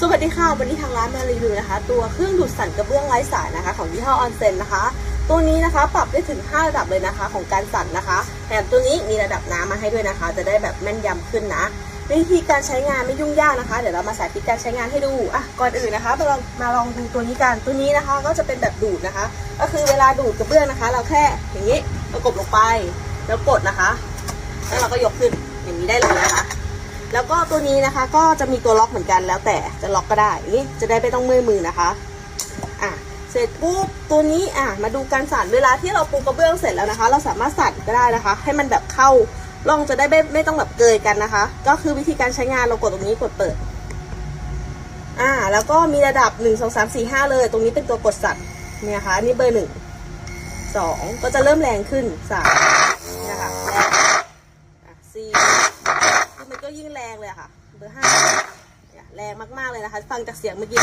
สวัสดีค่ะ วันนี้ทางร้านมารีวิวนะคะ ตัวเครื่องดูดสั่นกระเบื้องไร้สายนะคะ ของยี่ห้อออนเซนนะคะ ตัวนี้นะคะปรับได้ถึง 5 ระดับเลยนะคะ ของการสั่นนะคะแถมตัวนี้มีระดับน้ำมาให้ด้วยนะคะ จะได้แบบแม่นยำขึ้นนะวิธีการใช้งานไม่ยุ่งยากนะคะ เดี๋ยวเรามาสาธิตการใช้งานให้ดูอะก่อนอื่นนะคะมาลองมาลองดูตัวนี้กันตัวนี้นะคะ ก็จะเป็นแบบดูดนะคะ ก็คือเวลาดูดกระเบื้องนะคะ เราแค่อย่างนี้ประกบลงไป แล้วกดนะคะ แล้วเราก็ยกขึ้นอย่างนี้ได้เลยนะคะ แล้วก็ตัวนี้นะคะก็จะมีตัวล็อกเหมือนกันแล้วแต่จะล็อกก็ได้นี่จะได้ไม่ต้องเมื่อยมือนะคะอะเสร็จปุ๊บตัวนี้อะมาดูการสั่นเวลาที่เราปูกระเบื้องเสร็จแล้วนะคะ เราสามารถสั่นก็ได้นะคะ ให้มันแบบเข้าร่องจะได้ไม่ไม่ต้องแบบเกยกันนะคะ ก็คือวิธีการใช้งานเรากดตรงนี้กดเปิดอ่าแล้วก็มีระดับหนึ่งสองสามสี่ห้าเลย ตรงนี้เป็นตัวกดสั่นเนี่ยค่ะนนี่เบอร์หนึ่งสองก็จะเริ่มแรงขึ้นสาม ก็ยิ่งแรงเลยค่ะ เบอร์ห้าแรงมากๆเลยนะคะ ฟังจากเสียงเมื่อกี้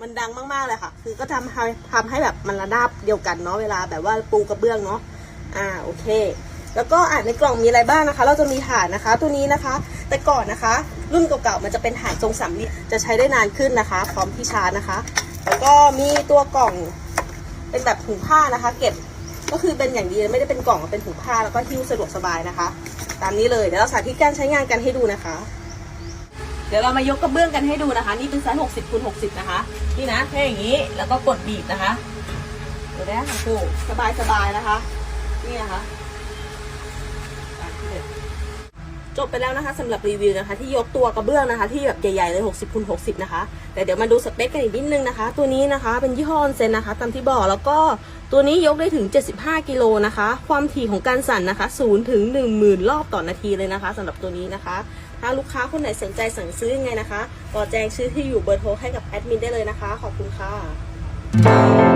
มันดังมากๆเลยค่ะ คือก็ทำให้ทำให้แบบมันระนาบเดียวกันเนาะเวลาแบบว่าปูกระเบื้องเนาะอ่าโอเค แล้วก็อ่านในกล่องมีอะไรบ้างนะคะ เราจะมีฐานนะคะ ตัวนี้นะคะ แต่ก่อนนะคะ รุ่นเก่าๆมันจะเป็นฐานทรงสามเหลี่ยมจะใช้ได้นานขึ้นนะคะ พร้อมที่ชาร์จนะคะ แล้วก็มีตัวกล่องเป็นแบบถุงผ้านะคะ เก็บก็คือเป็นอย่างดีไม่ได้เป็นกล่องเป็นถุงผ้าแล้วก็หิ้วสะดวกสบายนะคะ ตามนี้เลยเดี๋ยวเราสาธิตการใช้งานกันให้ดูนะคะ เดี๋ยวเรามายกกระเบื้องกันให้ดูนะคะ นี่เป็นไซส์60คูณหกสิบนะคะนี่นะแค่อย่างนี้แล้วก็กดบีบนะคะเดี๋ยวนะครูสบายสบายๆนะคะ นี่นะคะอะที่เด็ด จบไปแล้วนะคะสำหรับรีวิวนะคะ ที่ยกตัวกระเบื้องนะคะ ที่แบบใหญ่ๆเลย 60คูณ60 นะคะ แต่เดี๋ยวมาดูสเปคกันอีกนิดนึงนะคะ ตัวนี้นะคะเป็นยี่ห้อออนเซนนะคะ ตามที่บอกแล้วก็ตัวนี้ยกได้ถึง 75 กิโลนะคะ ความถี่ของการสั่นนะคะ0ถึง10,000 รอบต่อนาทีเลยนะคะสำหรับตัวนี้นะคะ ถ้าลูกค้าคนไหนสนใจสั่งซื้อยังไงนะคะก็แจ้งชื่อที่อยู่เบอร์โทรให้กับแอดมินได้เลยนะคะ ขอบคุณค่ะ